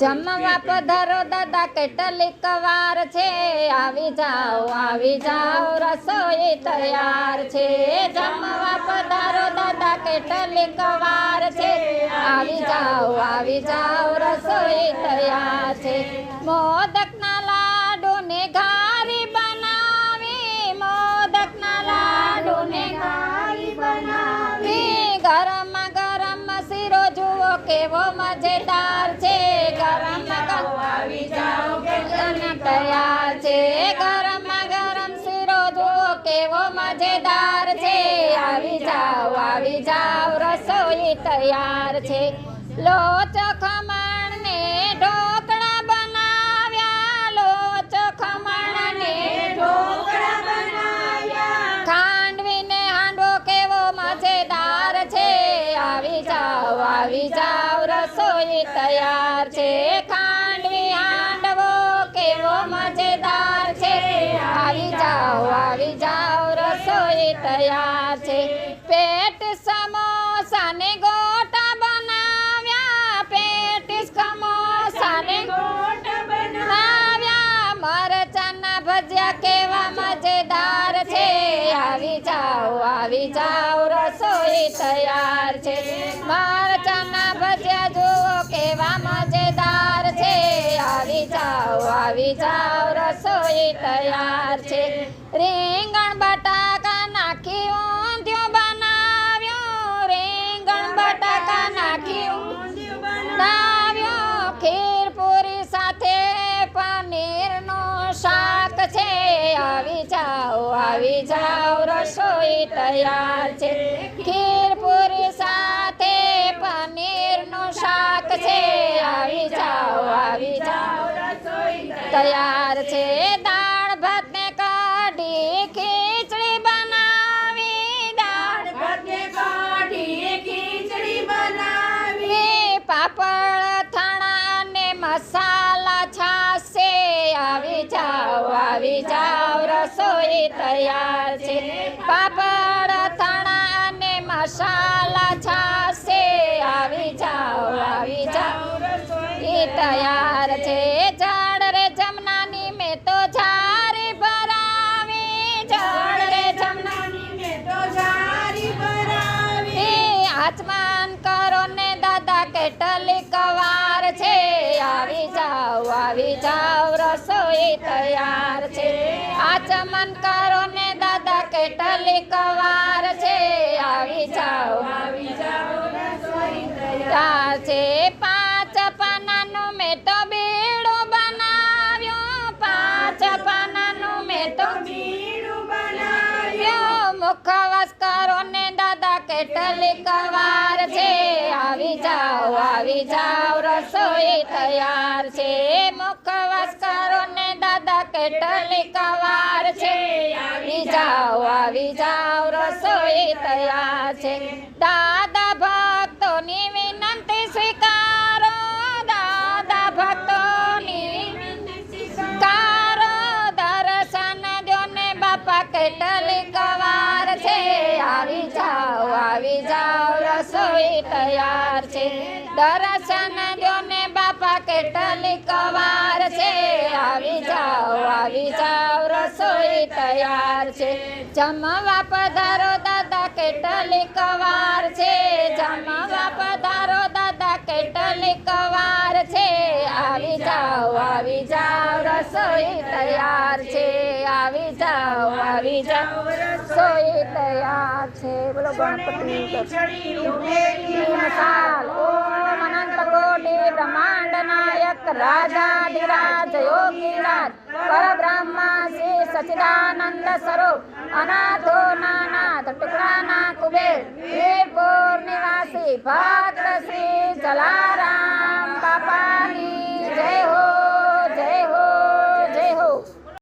જમવા પધારો દાદા, કેટલીક વાર છે. આવી જાઓ આવી જાઓ, રસોઈ તૈયાર છે. જમવા પધારો દાદા, કેટલીક વાર છે. આવી જાઓ આવી જાઓ, રસોઈ તૈયાર છે. મોદકના આવી જાવ રસોઈ તૈયાર છે. લોચ ખમણ ને ઢોકળા બનાવ્યા, લોચ ખમણ ને ઢોકળા બનાવ્યા. ખાંડવીને હાંડવો કેવો મજેદાર છે. આવી જાવ આવી જાવ રસોઈ તૈયાર છે. ખાંડવી હાંડવો કેવો મજેદાર છે. આવી જાવ આવી જાવ રસોઈ તૈયાર છે. પેટ આવી જાઓ, રસોઈ તૈયાર છે. મરચાના ભજીયા જુઓ કેવા મજેદાર છે. આવી જાઓ આવી જાઓ, રસોઈ તૈયાર છે. રીંગણ બટાકા નાખી, ઊંધિયું બનાવ્યું. રીંગણ બટાકા નાખી બનાવ્યો. ખીર પૂરી સાથે પનીરનું શાક છે. આવી જાઓ આવી જાઓ તૈયાર છે. ખીર પૂરી સાથે પનીરનું શાક છે. આવી જાઓ આવી જાઓ. તૈયાર છે દાળ ભાત ને કાઢી, ખીચડી બનાવી. દાળ બનાવી. પાપડ થાણા ને મસાલા છાશે. આવી જાઓ આવી જાઓ, રસોઈ તૈયાર છે. પાપડ તૈયાર છે. ઝાડ રે જમનાની મેં તો ઝારી ભરાવી. ઝાડ રે જમનાની એ આચમાન કરો ને દાદા કેટલી કવાર છે. આવી જાઓ આવી જાઓ રસોઈ તૈયાર છે. આચમન કરો ને દાદા કેટલી કવાર છે. આવી જાઓ આવી જાઓ તૈયાર છે. તો બીડું બનાવ્યો, પાંચ પાનાનું મેં તો બનાવ્યું. મુખવાસ કરો ને દાદા, કેટલી કવાર છે. આવી જાઓ આવી જાઓ, રસોઈ તૈયાર છે. મુખવાસ કરો ને દાદા, કેટલી કવાર છે. આવી જાઓ આવી જાઓ, રસોઈ તૈયાર છે. દાદા તૈયાર છે. દર્શન દો ને બાપા કેટલી કવાર છે. આવી જાઓ આવી જાઓ, રસોઈ તૈયાર છે. જમવા પધારો દાદા કેટલી કવાર છે. જમવા પધારો દાદા કેટલી કવાર છે. આવી જાઓ આવી જાઓ તૈયાર છે, આવી જાઓ આવી જાઓ. રસોઈ તૈયાર છે. બોલો ગણપતિ કોટી, બ્રહ્માંડ નાયક રાજાધિરાજ યોગીરાજ પરબ્રહ્મા શ્રી સચિદાનંદ સ્વરૂપ, અનાથો નાનાથ, ટુકડાના કુબેર, વીરપુર નિવાસી, ભક્ત શ્રી જલારામ.